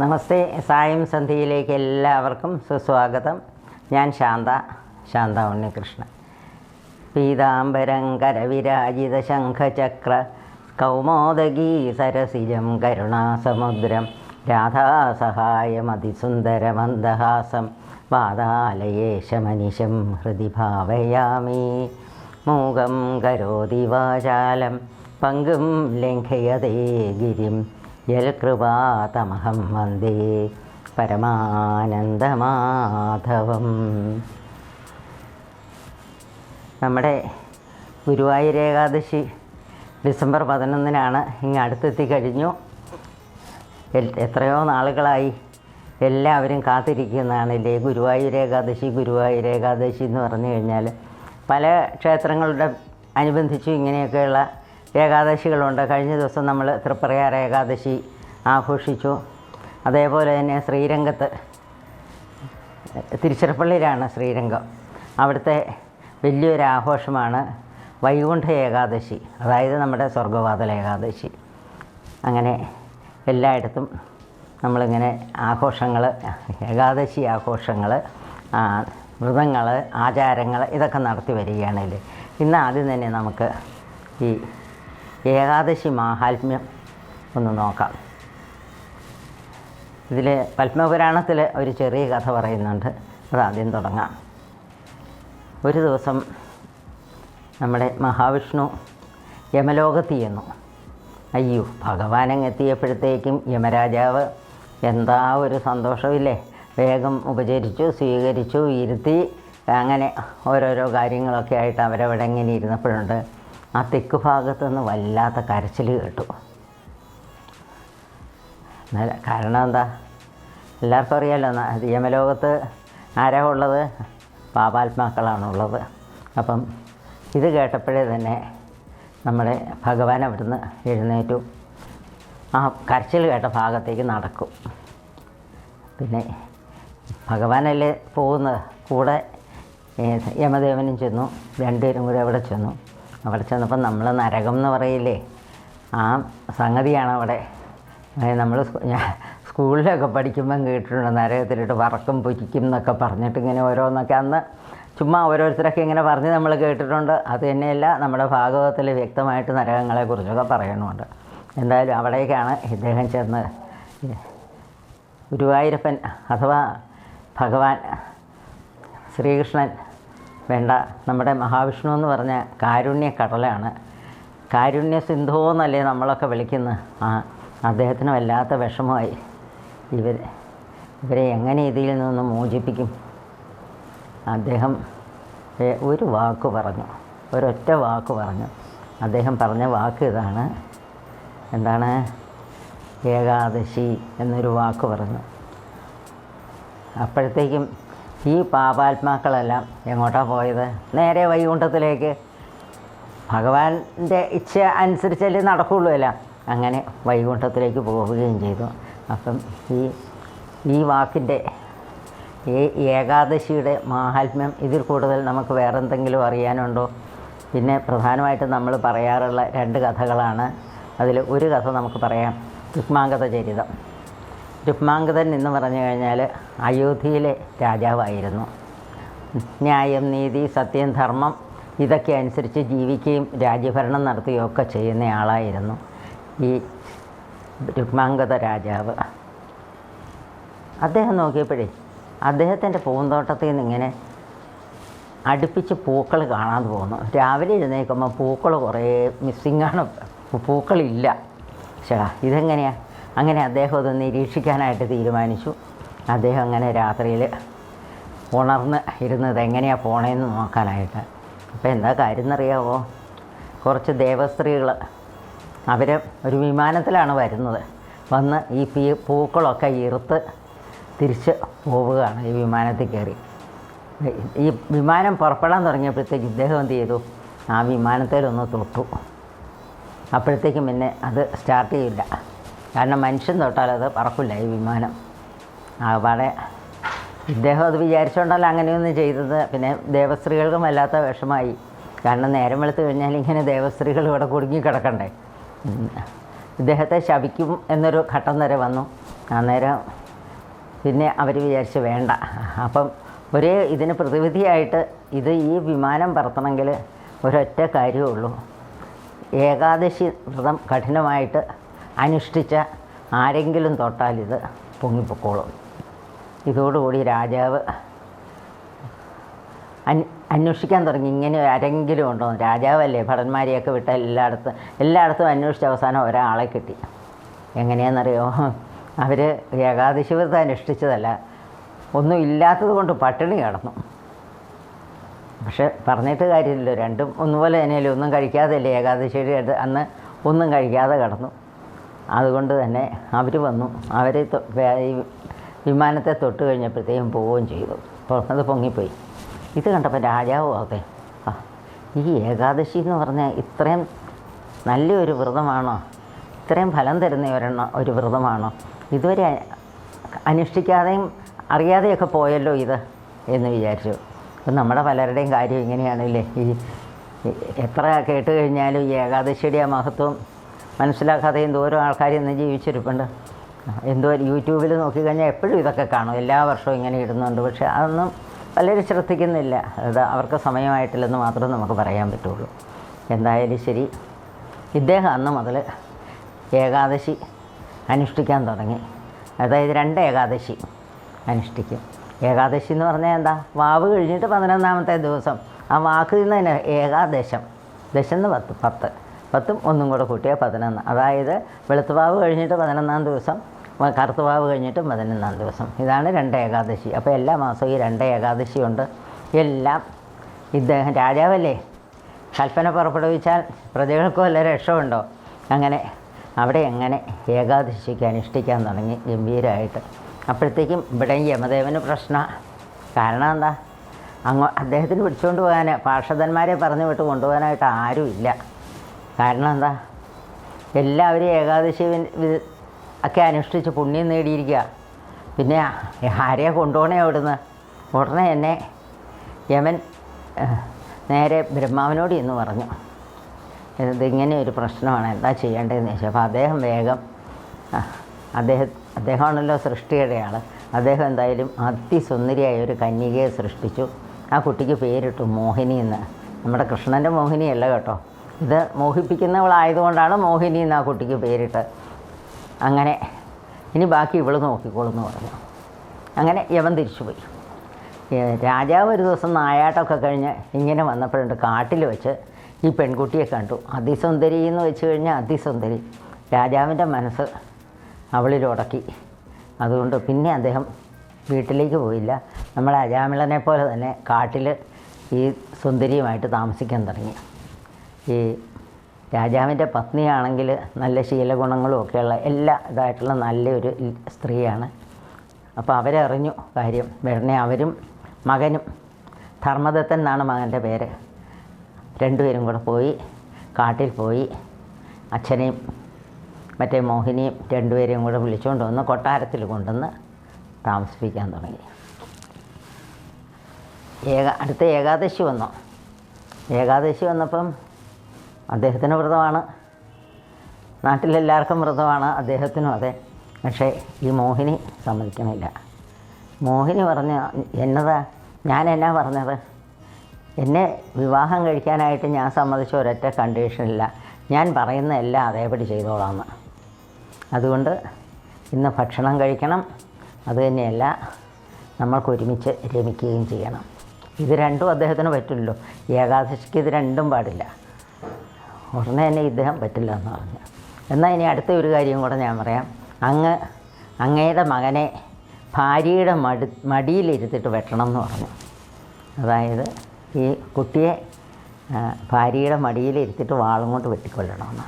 നമസ്തേ സായം സന്ധ്യയിലേക്ക് എല്ലാവർക്കും സുസ്വാഗതം. ഞാൻ ശാന്ത ശാന്ത ഉണ്ണികൃഷ്ണൻ. പീതാംബരം കരവിരാജിത ശംഖചക്ര കൗമോദഗീ സരസിജം കരുണാസമുദ്രം രാധാസഹായമതിസുന്ദരമന്ദഹാസം പാതാലയേശമനിശം ഹൃദി ഭാവയാമി. മൂകം കരോതി വാചാലം പങ്കും ലംഘയതേ ഗിരിം. യൽകൃപാതമഹം വന്ദേ പരമാനന്ദമാധവം നമ്മുടെ ഗുരുവായൂർ ഏകാദശി ഡിസംബർ പതിനൊന്നിനാണ് ഇങ്ങ് അടുത്തെത്തി കഴിഞ്ഞു. എത്രയോ നാളുകളായി എല്ലാവരും കാത്തിരിക്കുന്നതാണല്ലേ ഗുരുവായൂർ ഏകാദശി ഗുരുവായൂർ ഏകാദശി എന്ന് പറഞ്ഞു കഴിഞ്ഞാൽ പല ക്ഷേത്രങ്ങളുടെ അനുബന്ധിച്ചും ഇങ്ങനെയൊക്കെയുള്ള ഏകാദശികളുണ്ട്. കഴിഞ്ഞ ദിവസം നമ്മൾ തൃപ്രയാർ ഏകാദശി ആഘോഷിച്ചു. അതേപോലെ തന്നെ ശ്രീരംഗത്ത് തിരുച്ചിറപ്പള്ളിയിലാണ് ശ്രീരംഗം. അവിടുത്തെ വലിയൊരു ആഘോഷമാണ് വൈകുണ്ഠ ഏകാദശി അതായത് നമ്മുടെ സ്വർഗവാതല ഏകാദശി. അങ്ങനെ എല്ലായിടത്തും നമ്മളിങ്ങനെ ആഘോഷങ്ങൾ ഏകാദശി ആഘോഷങ്ങൾ വ്രതങ്ങൾ ആചാരങ്ങൾ ഇതൊക്കെ നടത്തി വരികയാണല്ലേ ഇന്ന് ആദ്യം തന്നെ നമുക്ക് ഈ ഏകാദശി മാഹാത്മ്യം ഒന്ന് നോക്കാം. ഇതിൽ പത്മപുരാണത്തിൽ ഒരു ചെറിയ കഥ പറയുന്നുണ്ട്. അതാദ്യം തുടങ്ങാം. ഒരു ദിവസം നമ്മുടെ മഹാവിഷ്ണു യമലോകത്ത് ചെന്നു. അയ്യോ ഭഗവാനങ്ങെത്തിയപ്പോഴത്തേക്കും യമരാജാവ് എന്താ ഒരു സന്തോഷമില്ലേ? വേഗം ഉപചരിച്ചു സ്വീകരിച്ചു ഇരുത്തി അങ്ങനെ ഓരോരോ കാര്യങ്ങളൊക്കെ ആയിട്ട് അവരവിടെ ഇങ്ങനെ ഇരുന്നപ്പോഴുണ്ട്. ആ തെക്ക് ഭാഗത്തു നിന്ന് വല്ലാത്ത കരച്ചിൽ കേട്ടു. കാരണം എന്താ? എല്ലാവർക്കും അറിയാമല്ലോ യമലോകത്ത് ആരാ ഉള്ളത്? പാപാത്മാക്കളാണുള്ളത്. അപ്പം ഇത് കേട്ടപ്പോഴേ തന്നെ നമ്മുടെ ഭഗവാൻ അവിടുന്ന് എഴുന്നേറ്റു. ആ കരച്ചിൽ കേട്ട ഭാഗത്തേക്ക് നടക്കും. പിന്നെ ഭഗവാനല്ലേ പോകുന്നത്? കൂടെ യമദേവനും ചെന്നു. രണ്ടുപേരും കൂടെ അവിടെ ചെന്നു. അവിടെ ചെന്നപ്പോൾ നമ്മൾ നരകം എന്ന് പറയില്ലേ? ആ സംഗതിയാണ് അവിടെ. നമ്മൾ സ്കൂളിലൊക്കെ പഠിക്കുമ്പം കേട്ടിട്ടുണ്ട് നരകത്തിലിട്ട് വറക്കും പൊരിക്കും എന്നൊക്കെ പറഞ്ഞിട്ട് ഇങ്ങനെ ഓരോന്നൊക്കെ അന്ന് ചുമ്മാ ഓരോരുത്തരൊക്കെ ഇങ്ങനെ പറഞ്ഞ് നമ്മൾ കേട്ടിട്ടുണ്ട്. അത് തന്നെയല്ല നമ്മുടെ ഭാഗവതത്തിൽ വ്യക്തമായിട്ട് നരകങ്ങളെക്കുറിച്ചൊക്കെ പറയണമുണ്ട് എന്തായാലും അവിടേക്കാണ് ഇദ്ദേഹം ചെന്ന് ഗുരുവായൂരപ്പൻ അഥവാ ഭഗവാൻ ശ്രീകൃഷ്ണൻ വേണ്ട. നമ്മുടെ മഹാവിഷ്ണു എന്ന് പറഞ്ഞ കാരുണ്യ കടലാണ് കാരുണ്യ സിന്ധു എന്നല്ലേ നമ്മളൊക്കെ വിളിക്കുന്നത്? ആ അദ്ദേഹത്തിന് വല്ലാത്ത വിഷമമായി. ഇവർ ഇവരെ എങ്ങനെ ഇതിൽ നിന്ന് മോചിപ്പിക്കും? അദ്ദേഹം ഒരു വാക്ക് പറഞ്ഞു. ഒരൊറ്റ വാക്ക് പറഞ്ഞു. അദ്ദേഹം പറഞ്ഞ വാക്ക് ഇതാണ്. എന്താണ്? ഏകാദശി എന്നൊരു വാക്ക് പറഞ്ഞു. അപ്പോഴത്തേക്കും ഈ പാപാത്മാക്കളെല്ലാം എങ്ങോട്ടാ പോയത്? നേരെ വൈകുണ്ഠത്തിലേക്ക്. ഭഗവാന്റെ ഇച്ഛ അനുസരിച്ചല്ലേ നടക്കുകയുള്ളൂ എല്ലാം. അങ്ങനെ വൈകുണ്ഠത്തിലേക്ക് പോവുകയും ചെയ്തു. അപ്പം ഈ ഈ വാക്കിന്റെ ഈ ഏകാദശിയുടെ മാഹാത്മ്യം ഇതിൽ കൂടുതൽ നമുക്ക് വേറെ എന്തെങ്കിലും അറിയാനുണ്ടോ? പിന്നെ പ്രധാനമായിട്ട് നമ്മൾ പറയാറുള്ള രണ്ട് കഥകളാണ്. അതിൽ ഒരു കഥ നമുക്ക് പറയാം. രുക്മാങ്കത ചരിതം രുക്മാംഗതൻ എന്ന് പറഞ്ഞു കഴിഞ്ഞാൽ അയോധ്യയിലെ രാജാവായിരുന്നു. ന്യായം നീതി സത്യം ധർമ്മം ഇതൊക്കെ അനുസരിച്ച് ജീവിക്കുകയും രാജ്യഭരണം നടത്തുകയും ഒക്കെ ചെയ്യുന്ന ആളായിരുന്നു ഈ രുക്മാങ്കത രാജാവ്. അദ്ദേഹം നോക്കിയപ്പോഴേ അദ്ദേഹത്തിന്റെ പൂന്തോട്ടത്തിൽ നിന്ന് ഇങ്ങനെ അടുപ്പിച്ച് പൂക്കൾ കാണാതെ പോകുന്നു രാവിലെ എഴുന്നേൽക്കുമ്പോൾ പൂക്കൾ കുറേ മിസ്സിങ്ങാണ്. പൂക്കളില്ല. പക്ഷേ ഇതെങ്ങനെയാണ് അങ്ങനെ അദ്ദേഹം അത് നിരീക്ഷിക്കാനായിട്ട് തീരുമാനിച്ചു. അദ്ദേഹം അങ്ങനെ രാത്രിയിൽ ഉണർന്ന് ഇരുന്നത് എങ്ങനെയാണ് പോണേന്ന് നോക്കാനായിട്ട്. അപ്പോൾ എന്താ കാര്യം എന്നറിയാവോ കുറച്ച് ദേവസ്ത്രീകൾ അവർ ഒരു വിമാനത്തിലാണ് വരുന്നത്. വന്ന് ഈ പീ പൂക്കളൊക്കെ ഇറുത്ത് തിരിച്ച് പോവുകയാണ് ഈ വിമാനത്തിൽ കയറി. ഈ വിമാനം പുറപ്പെടാൻ തുടങ്ങിയപ്പോഴത്തേക്ക് ഇദ്ദേഹം എന്ത് ചെയ്തു? ആ വിമാനത്തിലൊന്ന് തൊട്ടു. അപ്പോഴത്തേക്കും പിന്നെ അത് സ്റ്റാർട്ട് ചെയ്യില്ല. കാരണം മനുഷ്യൻ തൊട്ടാൽ അത് പറക്കില്ല ഈ വിമാനം. ആകപ്പാടെ ഇദ്ദേഹം അത് വിചാരിച്ചുകൊണ്ടല്ല അങ്ങനെയൊന്നും ചെയ്തത്. പിന്നെ ദേവസ്ത്രീകൾക്കും വല്ലാത്ത വിഷമായി. കാരണം നേരം വെളുത്ത് കഴിഞ്ഞാൽ ഇങ്ങനെ ദേവസ്ത്രീകൾ ഇവിടെ കുടുങ്ങി കിടക്കണ്ടേ. ഇദ്ദേഹത്തെ ശപിക്കും എന്നൊരു ഘട്ടം വരെ വന്നു. അന്നേരം പിന്നെ അവർ വിചാരിച്ച് വേണ്ട. അപ്പം ഒരേ ഇതിന് പ്രതിവിധിയായിട്ട് ഇത് ഈ വിമാനം പറത്തണമെങ്കിൽ ഒരൊറ്റ കാര്യമേ ഉള്ളൂ. ഏകാദശി വ്രതം കഠിനമായിട്ട് അനുഷ്ഠിച്ച ആരെങ്കിലും തൊട്ടാൽ ഇത് പൊങ്ങിപ്പൊക്കോളും. ഇതോടുകൂടി രാജാവ് അന് അന്വേഷിക്കാൻ തുടങ്ങി. ഇങ്ങനെ ആരെങ്കിലും ഉണ്ടോ? രാജാവല്ലേ ഭടന്മാരെയൊക്കെ വിട്ട എല്ലായിടത്തും എല്ലായിടത്തും അന്വേഷിച്ച അവസാനം ഒരാളെ കിട്ടി. എങ്ങനെയാണെന്നറിയോ? അവർ ഏകാദശി വ്രതം അനുഷ്ഠിച്ചതല്ല ഒന്നും ഇല്ലാത്തത് കൊണ്ട് പട്ടിണി കിടന്നു. പക്ഷെ പറഞ്ഞിട്ട് കാര്യമില്ലല്ലോ. രണ്ടും ഒന്നുപോലെ തന്നെയല്ലേ. ഒന്നും കഴിക്കാതെയല്ലേ ഏകാദശിയുടെ അന്ന് ഒന്നും കഴിക്കാതെ കിടന്നു. അതുകൊണ്ട് തന്നെ അവർ വന്നു. അവർ വിമാനത്തെ തൊട്ട് കഴിഞ്ഞപ്പോഴത്തേക്കും പോവുകയും ചെയ്തു. അത് പൊങ്ങിപ്പോയി. ഇത് കണ്ടപ്പോൾ രാജാവ് അതെ ആ ഈ ഏകാദശി എന്ന് പറഞ്ഞാൽ ഇത്രയും നല്ലൊരു വ്രതമാണോ? ഇത്രയും ഫലം തരുന്ന ഒരെണ്ണം ഒരു വ്രതമാണോ? ഇതുവരെ അനുഷ്ഠിക്കാതെയും അറിയാതെയൊക്കെ പോയല്ലോ ഇത് എന്ന് വിചാരിച്ചു. അപ്പം നമ്മുടെ പലരുടെയും കാര്യം ഇങ്ങനെയാണല്ലേ? ഈ എത്ര കേട്ട് കഴിഞ്ഞാലും ഈ ഏകാദശിയുടെ ആ മഹത്വം മനസ്സിലാക്കാതെ എന്തോരോ ആൾക്കാർ ഇന്ന് ജീവിച്ചിരിപ്പുണ്ട്. എന്തോ യൂട്യൂബിൽ നോക്കിക്കഴിഞ്ഞാൽ എപ്പോഴും ഇതൊക്കെ കാണും. എല്ലാ വർഷവും ഇങ്ങനെ ഇടുന്നുണ്ട്. പക്ഷേ അതൊന്നും പലരും ശ്രദ്ധിക്കുന്നില്ല. അത് അവർക്ക് സമയമായിട്ടില്ലെന്ന് മാത്രമേ നമുക്ക് പറയാൻ പറ്റുള്ളൂ. എന്തായാലും ശരി. ഇദ്ദേഹം അന്ന് മുതൽ ഏകാദശി അനുഷ്ഠിക്കാൻ തുടങ്ങി. അതായത് രണ്ട് ഏകാദശി അനുഷ്ഠിക്കും. ഏകാദശി എന്ന് പറഞ്ഞാൽ എന്താ? വാവ് കഴിഞ്ഞിട്ട് പതിനൊന്നാമത്തെ ദിവസം. ആ വാക്ക് നിന്ന് തന്നെ ഏകാദശം. ദശന്ന് പത്ത് പത്ത്. പത്തും ഒന്നും കൂടെ കൂട്ടിയാൽ പതിനൊന്ന്. അതായത് വെളുത്തുവാവ് കഴിഞ്ഞിട്ട് പതിനൊന്നാം ദിവസം കറുത്തുവാവ് കഴിഞ്ഞിട്ട് പതിനൊന്നാം ദിവസം. ഇതാണ് രണ്ട് ഏകാദശി. അപ്പോൾ എല്ലാ മാസവും ഈ രണ്ട് ഏകാദശി ഉണ്ട്. എല്ലാം ഇദ്ദേഹം രാജാവല്ലേ? കൽപ്പന പുറപ്പെടുവിച്ചാൽ പ്രജകൾക്കും വല്ല രക്ഷമുണ്ടോ അങ്ങനെ അവിടെ എങ്ങനെ ഏകാദശിക്ക് അനുഷ്ഠിക്കാൻ തുടങ്ങി ഗംഭീരമായിട്ട് അപ്പോഴത്തേക്കും ഇവിടെ യമദേവന് പ്രശ്ന. കാരണം എന്താ? അങ്ങോ അദ്ദേഹത്തിന് പിടിച്ചുകൊണ്ട് പോകാൻ പാർഷദന്മാരെ പറഞ്ഞു വിട്ട് കൊണ്ടുപോകാനായിട്ട് ആരുമില്ല. കാരണം എന്താ? എല്ലാവരും ഏകാദശി ഒക്കെ അനുഷ്ഠിച്ച് പുണ്യം നേടിയിരിക്കുക. പിന്നെ ആരെയാ കൊണ്ടുപോകണേ അവിടുന്ന്? ഉടനെ എന്നെ യമൻ നേരെ ബ്രഹ്മാവിനോട് എന്ന് പറഞ്ഞു. ഇതിങ്ങനെ ഒരു പ്രശ്നമാണ് എന്താ ചെയ്യേണ്ടതെന്ന് ചോദിച്ചു. അപ്പോൾ അദ്ദേഹം വേഗം അദ്ദേഹം അദ്ദേഹമാണല്ലോ സൃഷ്ടിയുടെ ആൾ അദ്ദേഹം എന്തായാലും അതിസുന്ദരിയായ ഒരു കന്യകയെ സൃഷ്ടിച്ചു. ആ കുട്ടിക്ക് പേരിട്ടു മോഹിനി എന്ന് നമ്മുടെ കൃഷ്ണന്റെ മോഹിനിയല്ല കേട്ടോ. ഇത് മോഹിപ്പിക്കുന്നവളായതുകൊണ്ടാണ് മോഹിനി എന്ന് ആ കുട്ടിക്ക് പേരിട്ട്. അങ്ങനെ ഇനി ബാക്കി ഇവൾ നോക്കിക്കോളും എന്ന് പറഞ്ഞു. അങ്ങനെ യവൻ തിരിച്ചുപോയി. രാജാവ് ഒരു ദിവസം നായാട്ടമൊക്കെ കഴിഞ്ഞ് ഇങ്ങനെ വന്നപ്പോഴുണ്ട് കാട്ടിൽ വെച്ച് ഈ പെൺകുട്ടിയെ കണ്ടു. അതിസുന്ദരി എന്ന് വെച്ച് കഴിഞ്ഞാൽ അതിസുന്ദരി. രാജാവിന്റെ മനസ്സ് അവളിൽ ഉടക്കി. അതുകൊണ്ട് പിന്നെ അദ്ദേഹം വീട്ടിലേക്ക് പോയില്ല. നമ്മളെ അജാമിളനെ പോലെ തന്നെ കാട്ടിൽ ഈ സുന്ദരിയുമായിട്ട് താമസിക്കാൻ തുടങ്ങി. ഈ രാജാവിന്റെ പത്നിയാണെങ്കിൽ നല്ല ശീലഗുണങ്ങളും ഒക്കെയുള്ള എല്ലാ ഇതായിട്ടുള്ള നല്ലൊരു സ്ത്രീയാണ്. അപ്പോൾ അവരറിഞ്ഞു കാര്യം. ഉടനെ അവരും മകനും ധർമ്മദത്തൻ എന്നാണ് മകന്റെ പേര്. രണ്ടുപേരും കൂടെ പോയി കാട്ടിൽ പോയി അച്ഛനെയും മറ്റേ മോഹിനിയും രണ്ടുപേരെയും കൂടെ വിളിച്ചുകൊണ്ട് വന്ന് കൊട്ടാരത്തിൽ കൊണ്ടുവന്ന് താമസിപ്പിക്കാൻ തുടങ്ങി. ഏക അടുത്ത ഏകാദശി വന്നു. ഏകാദശി വന്നപ്പം അദ്ദേഹത്തിന് വ്രതമാണ്. നാട്ടിലെല്ലാവർക്കും വ്രതമാണ് അദ്ദേഹത്തിനും അതെ. പക്ഷേ ഈ മോഹിനി സമ്മതിക്കണില്ല. മോഹിനി പറഞ്ഞ എന്നതാ? ഞാൻ എന്നാ പറഞ്ഞത്? എന്നെ വിവാഹം കഴിക്കാനായിട്ട് ഞാൻ സമ്മതിച്ച ഒരൊറ്റ കണ്ടീഷനില്ല. ഞാൻ പറയുന്ന എല്ലാം അതേപടി ചെയ്തോളാം അതുകൊണ്ട് ഇന്ന് ഭക്ഷണം കഴിക്കണം. അതുതന്നെയല്ല നമ്മൾക്ക് ഒരുമിച്ച് രമിക്കുകയും ചെയ്യണം. ഇത് രണ്ടും അദ്ദേഹത്തിന് പറ്റില്ലല്ലോ. ഏകാദശിക്ക് ഇത് രണ്ടും പാടില്ല. ഉടനെ തന്നെ ഇദ്ദേഹം പറ്റില്ല എന്ന് പറഞ്ഞു. എന്നാൽ ഇനി അടുത്ത ഒരു കാര്യം കൂടെ ഞാൻ പറയാം. അങ്ങ് അങ്ങയുടെ മകനെ ഭാര്യയുടെ മടി മടിയിലിരുത്തിട്ട് വെട്ടണം എന്ന് പറഞ്ഞു. അതായത് ഈ കുട്ടിയെ ഭാര്യയുടെ മടിയിലിരുത്തിട്ട് വാളും കൊണ്ട് വെട്ടിക്കൊല്ലണമെന്ന്.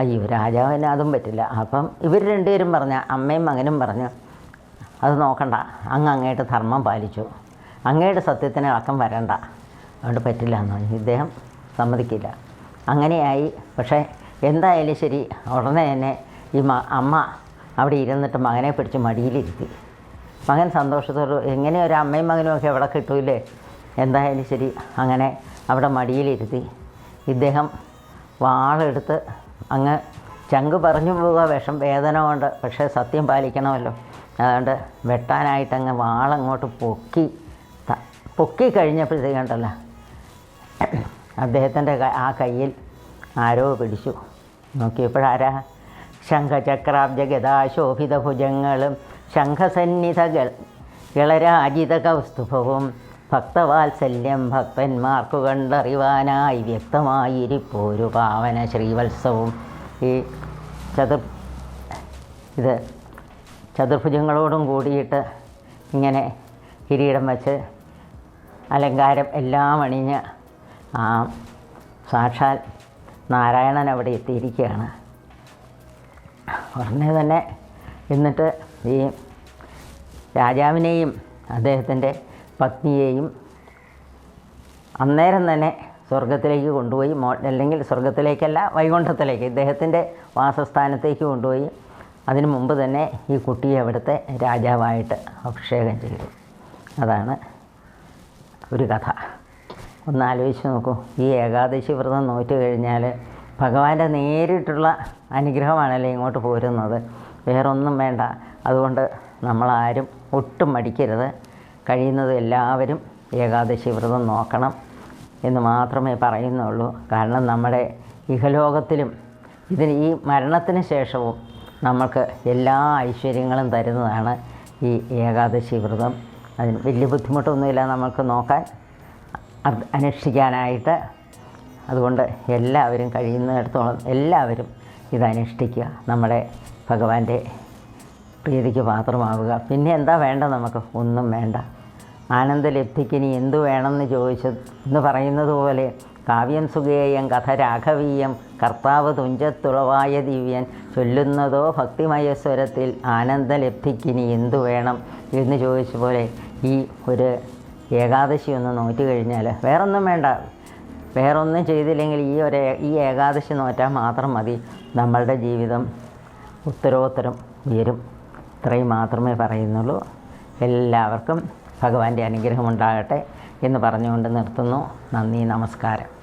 അയ്യോ രാജാവിന് അതും പറ്റില്ല. അപ്പം ഇവർ രണ്ടുപേരും പറഞ്ഞ അമ്മയും മകനും പറഞ്ഞു അത് നോക്കണ്ട. അങ്ങ് അങ്ങയുടെ ധർമ്മം പാലിച്ചു. അങ്ങയുടെ സത്യത്തിന് ഇളക്കം വരണ്ട. അതുകൊണ്ട് പറ്റില്ല എന്ന് പറഞ്ഞു. ഇദ്ദേഹം സമ്മതിക്കില്ല. അങ്ങനെയായി. പക്ഷേ എന്തായാലും ശരി ഉടനെ തന്നെ ഈ അമ്മ അവിടെ ഇരുന്നിട്ട് മകനെ പിടിച്ച് മടിയിലിരുത്തി. മകൻ സന്തോഷത്തോട് എങ്ങനെ ഒരു അമ്മയും മകനും ഒക്കെ അവിടെ കിട്ടൂലേ എന്തായാലും ശരി അങ്ങനെ അവിടെ മടിയിലിരുത്തി. ഇദ്ദേഹം വാളെടുത്ത് അങ്ങ് ചങ്ക് പറഞ്ഞു പോവുക വിഷം വേദന കൊണ്ട്. പക്ഷേ സത്യം പാലിക്കണമല്ലോ. അതുകൊണ്ട് വെട്ടാനായിട്ടങ്ങ് വാളങ്ങോട്ട് പൊക്കി പൊക്കി കഴിഞ്ഞപ്പോഴത്തേക്കുണ്ടല്ലോ അദ്ദേഹത്തിന്റെ ആ കയ്യിൽ ആരോ പിടിച്ചു. നോക്കിയപ്പോഴാരാ? ശംഖചക്രാബ്ജ ഗതാശോഭിത ഭുജങ്ങളും ശംഖസന്നിധ ഇളരാജിത കൗസ്തുഭവും ഭക്തവാത്സല്യം ഭക്തന്മാർക്കു കണ്ടറിവാനായി വ്യക്തമായിരിപ്പോരു പാവന ശ്രീവത്സവും. ഈ ചതുർ ഇത് ചതുർഭുജങ്ങളോടും കൂടിയിട്ട് ഇങ്ങനെ കിരീടം വച്ച് അലങ്കാരം എല്ലാം അണിഞ്ഞ് ആ സാക്ഷാൽ നാരായണൻ അവിടെ എത്തിയിരിക്കുകയാണ്. ഉടനെ തന്നെ എന്നിട്ട് ഈ രാജാവിനെയും അദ്ദേഹത്തിന്റെ പത്നിയെയും അന്നേരം തന്നെ സ്വർഗത്തിലേക്ക് കൊണ്ടുപോയി മോ അല്ലെങ്കിൽ സ്വർഗത്തിലേക്കല്ല വൈകുണ്ഠത്തിലേക്ക് ഇദ്ദേഹത്തിന്റെ വാസസ്ഥാനത്തേക്ക് കൊണ്ടുപോയി. അതിനു മുമ്പ് തന്നെ ഈ കുട്ടിയെ അവിടുത്തെ രാജാവായിട്ട് അഭിഷേകം ചെയ്തു. അതാണ് ഒരു കഥ. ഒന്ന് ആലോചിച്ച് നോക്കൂ. ഈ ഏകാദശി വ്രതം നോറ്റ് കഴിഞ്ഞാൽ ഭഗവാന്റെ നേരിട്ടുള്ള അനുഗ്രഹമാണല്ലോ ഇങ്ങോട്ട് പോരുന്നത്. വേറൊന്നും വേണ്ട. അതുകൊണ്ട് നമ്മളാരും ഒട്ടും മടിക്കരുത്. കഴിയുന്നത് എല്ലാവരും ഏകാദശി വ്രതം നോക്കണം എന്ന് മാത്രമേ പറയുന്നുള്ളൂ. കാരണം നമ്മുടെ ഇഹലോകത്തിലും ഇതിന് ഈ മരണത്തിന് ശേഷവും നമ്മൾക്ക് എല്ലാ ഐശ്വര്യങ്ങളും തരുന്നതാണ് ഈ ഏകാദശി വ്രതം. അതിന് വലിയ ബുദ്ധിമുട്ടൊന്നുമില്ല നമുക്ക് നോക്കാൻ. അനുഷ്ഠിക്കാനായിട്ട്. അതുകൊണ്ട് എല്ലാവരും കഴിയുന്നിടത്തോളം എല്ലാവരും ഇത് നമ്മുടെ ഭഗവാന്റെ പ്രീതിക്ക് പാത്രമാവുക. പിന്നെ എന്താ വേണ്ട നമുക്ക്? ഒന്നും വേണ്ട. ആനന്ദലബ്ധിക്കിനി എന്തു വേണമെന്ന് ചോദിച്ചു എന്ന് പറയുന്നത് പോലെ കാവ്യം സുഖേയം കഥ രാഘവീയം കർത്താവ് തുഞ്ചത്തുളവായ ദിവ്യൻ ചൊല്ലുന്നതോ ഭക്തിമയ സ്വരത്തിൽ ആനന്ദലബ്ധിക്കിനി എന്തു വേണം എന്ന് ചോദിച്ച പോലെ ഈ ഒരു ഏകാദശി ഒന്ന് നോറ്റ് കഴിഞ്ഞാൽ വേറൊന്നും വേണ്ട. വേറൊന്നും ചെയ്തില്ലെങ്കിൽ ഈ ഒരു ഈ ഏകാദശി നോറ്റാൽ മാത്രം മതി. നമ്മളുടെ ജീവിതം ഉത്തരോത്തരം ഉയരും. ഇത്രയും മാത്രമേ പറയുന്നുള്ളൂ. എല്ലാവർക്കും ഭഗവാന്റെ അനുഗ്രഹം ഉണ്ടാകട്ടെ എന്ന് പറഞ്ഞുകൊണ്ട് നിർത്തുന്നു. നന്ദി നമസ്കാരം.